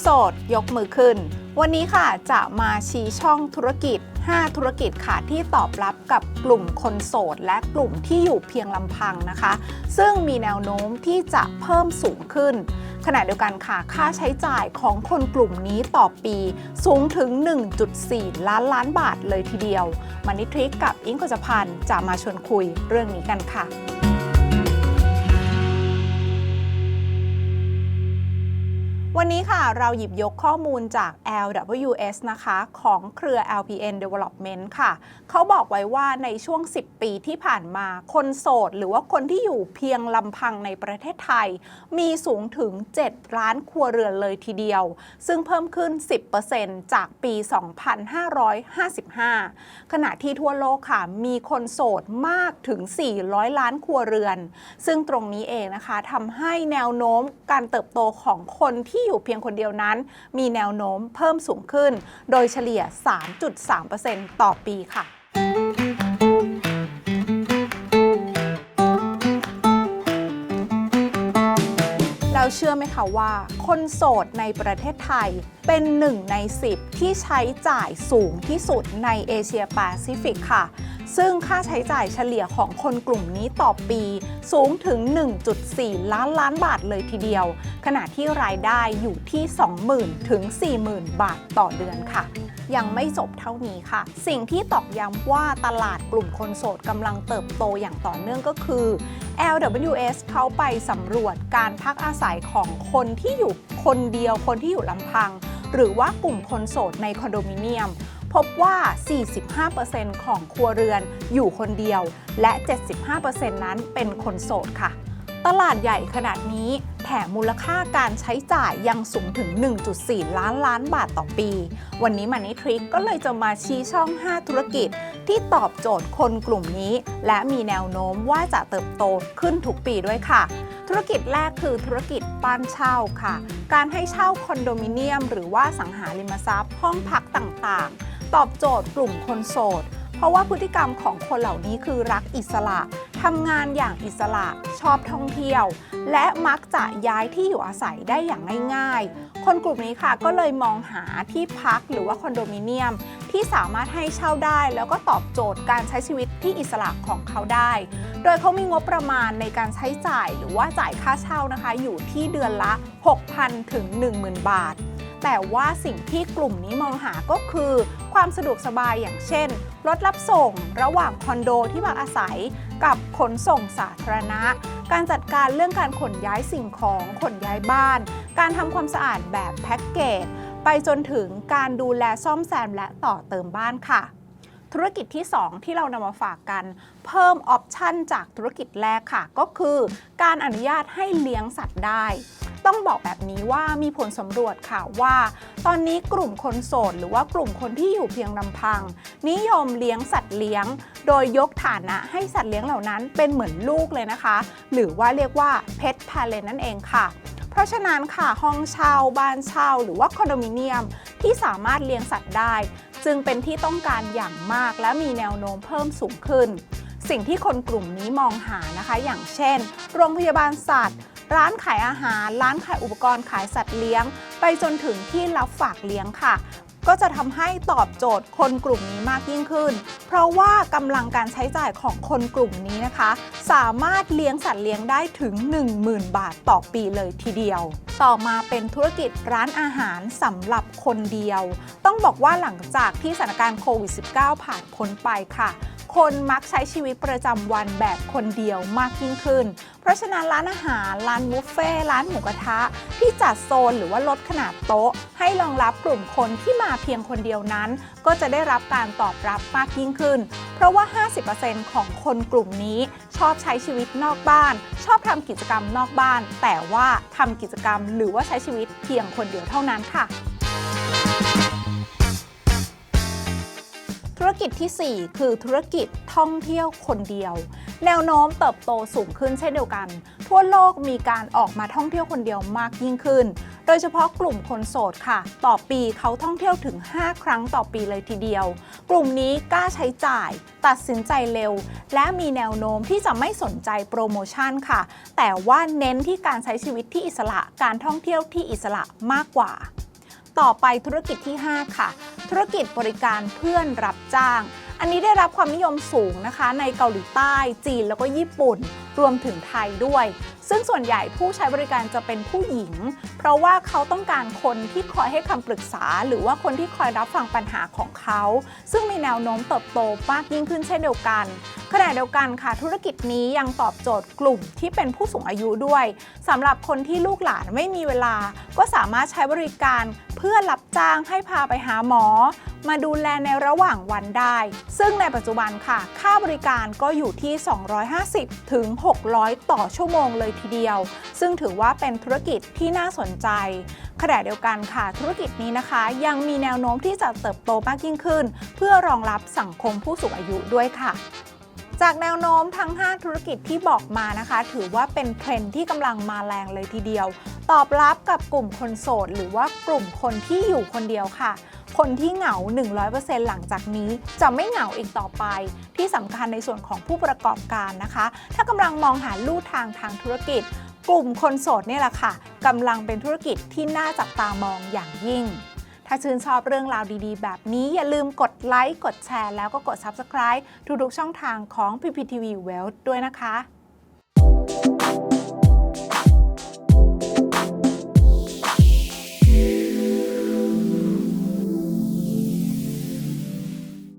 โสดยกมือขึ้น วันนี้ค่ะจะมาชี้ช่องธุรกิจ 5 ธุรกิจค่ะที่ตอบรับกับกลุ่มคนโสด และกลุ่มที่อยู่เพียงลำพังนะคะ ซึ่งมีแนวโน้มที่จะเพิ่มสูงขึ้นขณะเดียวกันค่ะ ค่าใช้จ่ายของคนกลุ่มนี้ต่อปี สูงถึง 1.4 ล้านล้านบาทเลยทีเดียวมานิทริกกับอิงกจพันธ์จะมาชวนคุยเรื่องนี้กันค่ะ วันนี้ค่ะเราหยิบยกข้อมูลจาก LWS นะคะของเครือ LPN Development ค่ะ เขาบอกไว้ว่าในช่วง 10 ปีที่ผ่านมาคนโสด หรือว่าคนที่อยู่เพียงลำพังในประเทศไทย มีสูงถึง 7 ล้านครัวเรือนเลยทีเดียว ซึ่งเพิ่มขึ้น 10%จากปี 2555 ขณะที่ทั่วโลกค่ะ มีคนโสดมากถึง 400 ล้านครัวเรือน ซึ่งตรงนี้เองนะคะทำให้แนวโน้มการเติบโตของคนที่อยู่เพียงคนเดียวนั้น มีแนวโน้มเพิ่มสูงขึ้น โดยเฉลี่ย 3.3%ต่อปีค่ะแล้วเชื่อไหมคะว่า คนโสดในประเทศไทยเป็นหนึ่งใน 10 ที่ใช้จ่ายสูงที่สุดในเอเชียแปซิฟิกค่ะ ซึ่งค่าใช้จ่ายเฉลี่ยของคนกลุ่มนี้ต่อปีสูงถึง 1.4 ล้านล้านบาทเลยทีเดียว ขณะที่รายได้อยู่ที่ 20,000 ถึง 40,000 บาทต่อเดือนค่ะยังไม่จบเท่านี้ค่ะ สิ่งที่ตอกย้ำว่าตลาดกลุ่มคนโสดกำลังเติบโตอย่างต่อเนื่องก็คือ LWS เขาไปสำรวจการพักอาศัยของคนที่อยู่คนเดียวคนที่อยู่ลำพัง หรือว่ากลุ่มคนโสดในคอนโดมิเนียม พบว่า 45%ของครัวเรือนอยู่คนเดียว และ 75%นั้นเป็นคนโสดค่ะ ตลาดใหญ่ขนาดนี้แถมมูลค่าการใช้จ่ายยังสูงถึง 1.4 ล้านล้านบาทต่อปี วันนี้มันนี่ทริกก็เลยจะมาชี้ช่อง 5 ธุรกิจ ที่ตอบโจทย์คนกลุ่มนี้ และมีแนวโน้มว่าจะเติบโตขึ้นทุกปีด้วยค่ะธุรกิจแรกคือธุรกิจบ้านเช่าค่ะ การให้เช่าคอนโดมิเนียม หรือว่าสังหาริมทรัพย์ ห้องพักต่างๆ ตอบโจทย์กลุ่มคนโสด เพราะว่าพฤติกรรมของคนเหล่านี้คือรักอิสระทำงานอย่างอิสระ ชอบท่องเที่ยว และมักจะย้ายที่อยู่อาศัยได้อย่างง่ายๆ คนกลุ่มนี้ค่ะก็เลยมองหาที่พักหรือว่าคอนโดมิเนียม ที่สามารถให้เช่าได้ แล้วก็ตอบโจทย์การใช้ชีวิตที่อิสระของเขาได้ โดยเขามีงบประมาณในการใช้จ่ายหรือว่าจ่ายค่าเช่านะคะ อยู่ที่เดือนละ 6,000 ถึง 10,000 บาท แต่ว่าสิ่งที่กลุ่มนี้มองหาก็คือ ความสะดวกสบายอย่างเช่น รถรับส่งระหว่างคอนโดที่พักอาศัย กับขนส่งสาธารณะ การจัดการเรื่องการขนย้ายสิ่งของขนย้ายบ้าน การทำความสะอาดแบบแพ็กเกจไปจนถึงการดูแลซ่อมแซมและต่อเติมบ้านค่ะ ธุรกิจที่ 2 ที่เรานำมาฝากกัน เพิ่มออปชันจากธุรกิจแรกค่ะ ก็คือ การอนุญาตให้เลี้ยงสัตว์ได้ ต้องบอกแบบนี้ว่ามีผลสำรวจค่ะว่า ตอนนี้กลุ่มคนโสดหรือว่ากลุ่มคนที่อยู่เพียงลำพัง นิยมเลี้ยงสัตว์เลี้ยง โดยยกฐานะให้สัตว์เลี้ยงเหล่านั้นเป็นเหมือนลูกเลยนะคะ หรือว่าเรียกว่า pet parent นั่นเองค่ะเพราะฉะนั้นค่ะห้องเช่าบ้านเช่าหรือว่าคอนโดมิเนียมที่สามารถเลี้ยงสัตว์ได้ จึงเป็นที่ต้องการอย่างมากและมีแนวโน้มเพิ่มสูงขึ้น สิ่งที่คนกลุ่มนี้มองหานะคะ อย่างเช่น โรงพยาบาลสัตว์ ร้านขายอาหาร ร้านขายอุปกรณ์ขายสัตว์เลี้ยง ไปจนถึงที่รับฝากเลี้ยงค่ะ ก็จะทำให้ตอบโจทย์คนกลุ่มนี้มากยิ่งขึ้น เพราะว่ากำลังการใช้จ่ายของคนกลุ่มนี้นะคะ สามารถเลี้ยงสัตว์เลี้ยงได้ถึง 10,000 บาทต่อปีเลยทีเดียวต่อมาเป็นธุรกิจร้านอาหารสำหรับคนเดียว ต้องบอกว่าหลังจากที่สถานการณ์โควิด -19 ผ่านพ้นไปค่ะ คนมักใช้ชีวิตประจำวันแบบคนเดียวมากยิ่งขึ้น เพราะฉะนั้นร้านอาหาร ร้านบุฟเฟ่ร้านหมูกระทะ ที่จัดโซนหรือว่าลดขนาดโต๊ะ ให้รองรับกลุ่มคนที่มาเพียงคนเดียวนั้น ก็จะได้รับการตอบรับมากยิ่งขึ้น เพราะว่า 50%ของคนกลุ่มนี้ชอบใช้ชีวิตนอกบ้าน ชอบทำกิจกรรมนอกบ้าน แต่ว่าทำกิจกรรมหรือว่าใช้ชีวิตเพียงคนเดียวเท่านั้นค่ะ กิจที่ 4 คือธุรกิจท่องเที่ยวคนเดียว แนวโน้มเติบโตสูงขึ้นเช่นเดียวกัน ทั่วโลกมีการออกมาท่องเที่ยวคนเดียวมากยิ่งขึ้น โดยเฉพาะกลุ่มคนโสดค่ะ ต่อปีเขาท่องเที่ยวถึง 5 ครั้งต่อปีเลยทีเดียว กลุ่มนี้กล้าใช้จ่าย ตัดสินใจเร็ว และมีแนวโน้มที่จะไม่สนใจโปรโมชั่นค่ะ แต่ว่าเน้นที่การใช้ชีวิตที่อิสระการท่องเที่ยวที่อิสระมากกว่า ต่อไปธุรกิจที่ 5 ค่ะ ธุรกิจบริการเพื่อนรับจ้าง อันนี้ได้รับความนิยมสูงนะคะ ในเกาหลีใต้ จีนแล้วก็ญี่ปุ่น รวมถึงไทยด้วย ซึ่งส่วนใหญ่ผู้ใช้บริการจะเป็นผู้หญิง เพราะว่าเขาต้องการคนที่คอยให้คำปรึกษา หรือว่าคนที่คอยรับฟังปัญหาของเขา ซึ่งมีแนวโน้มเติบโตมากยิ่งขึ้นเช่นเดียวกันขณะเดียวกันค่ะ ธุรกิจนี้ยังตอบโจทย์กลุ่มที่เป็นผู้สูงอายุด้วยสำหรับคนที่ลูกหลานไม่มีเวลา ก็สามารถใช้บริการเพื่อรับจ้างให้พาไปหาหมอ มาดูแลในระหว่างวันได้ ซึ่งในปัจจุบันค่ะ ค่าบริการก็อยู่ที่ 250 ถึง 600 ต่อชั่วโมงเลยทีเดียว ซึ่งถือว่าเป็นธุรกิจที่น่าสนใจขณะเดียวกันค่ะ ธุรกิจนี้นะคะ ยังมีแนวโน้มที่จะเติบโตมากยิ่งขึ้น เพื่อรองรับสังคมผู้สูงอายุด้วยค่ะจากแนวโน้มทั้ง 5 ธุรกิจที่บอกมานะคะ ถือว่าเป็นเทรนด์ที่กำลังมาแรงเลยทีเดียว ตอบรับกับกลุ่มคนโสด หรือว่ากลุ่มคนที่อยู่คนเดียวค่ะ คนที่เหงา 100%หลังจากนี้จะไม่เหงาอีกต่อไป ที่สำคัญในส่วนของผู้ประกอบการนะคะ ถ้ากำลังมองหาลู่ทางทางธุรกิจ กลุ่มคนโสดเนี่ยแหละค่ะกำลังเป็นธุรกิจที่น่าจับตามองอย่างยิ่งถ้าชื่นชอบเรื่องราวดีๆ แบบนี้อย่าลืมกดไลค์ กดแชร์ แล้วก็กด Subscribe ทุกๆช่องทางของ PPTV Wealth ด้วยนะคะ